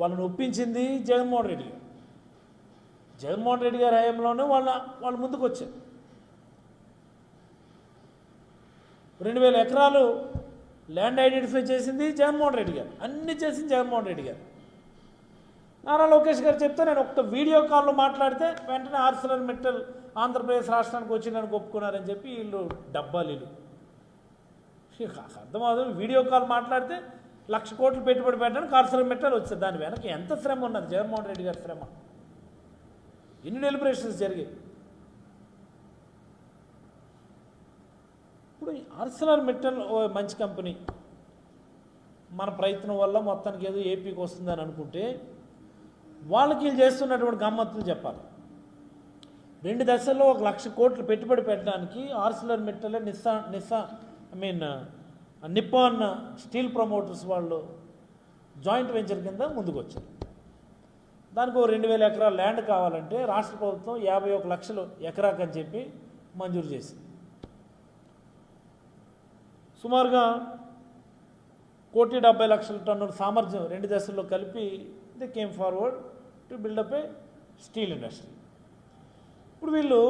వాళ్ళని ఒప్పించింది జగన్మోహన్ రెడ్డి. గారు జగన్మోహన్ రెడ్డి గారి హయాంలోనే వాళ్ళ వాళ్ళు ముందుకు వచ్చారు రెండు వేల ఎకరాలు ల్యాండ్ ఐడెంటిఫై చేసింది జగన్మోహన్ రెడ్డి గారు. అన్ని చేసింది జగన్మోహన్ రెడ్డి గారు. నారా లోకేష్ గారు చెప్తే నేను ఒక్క వీడియో కాల్లో మాట్లాడితే వెంటనే ఆర్సలర్ మెట్టల్ ఆంధ్రప్రదేశ్ రాష్ట్రానికి వచ్చిందని ఒప్పుకున్నారని చెప్పి వీళ్ళు డబ్బాలు వీళ్ళు అర్థమవుతుంది వీడియో కాల్ మాట్లాడితే లక్ష కోట్లు పెట్టుబడి పెట్టడానికి కార్సరం మెట్టల్ వచ్చేది దాని వెనక. ఎంత శ్రమ ఉన్నది? జగన్మోహన్ రెడ్డి గారి శ్రమ. ఎన్ని డెలిబరేషన్స్ జరిగాయి? ఇప్పుడు ఆర్సలర్ మెటల్ మంచి కంపెనీ మన ప్రయత్నం వల్ల మొత్తానికి ఏదో ఏపీకి వస్తుందని అనుకుంటే వాళ్ళకి వీళ్ళు చేస్తున్నటువంటి గమ్మత్తులు చెప్పాలి. రెండు దశల్లో ఒక లక్ష కోట్లు పెట్టుబడి పెట్టడానికి ఆర్సిలర్ మెట్టలే నిస్సా Nissa I mean Nippon steel promoters వాళ్ళు జాయింట్ వెంచర్ కింద ముందుకు వచ్చారు దానికి ఒక రెండు వేల ఎకరాల ల్యాండ్ కావాలంటే రాష్ట్ర ప్రభుత్వం యాభై ఒక లక్షలు ఎకరాకు అని చెప్పి మంజూరు చేసింది. సుమారుగా కోటి డెబ్బై లక్షల టన్నుల సామర్థ్యం రెండు దశల్లో కలిపి they came forward to build up a steel industry. ఇప్పుడు వీళ్ళు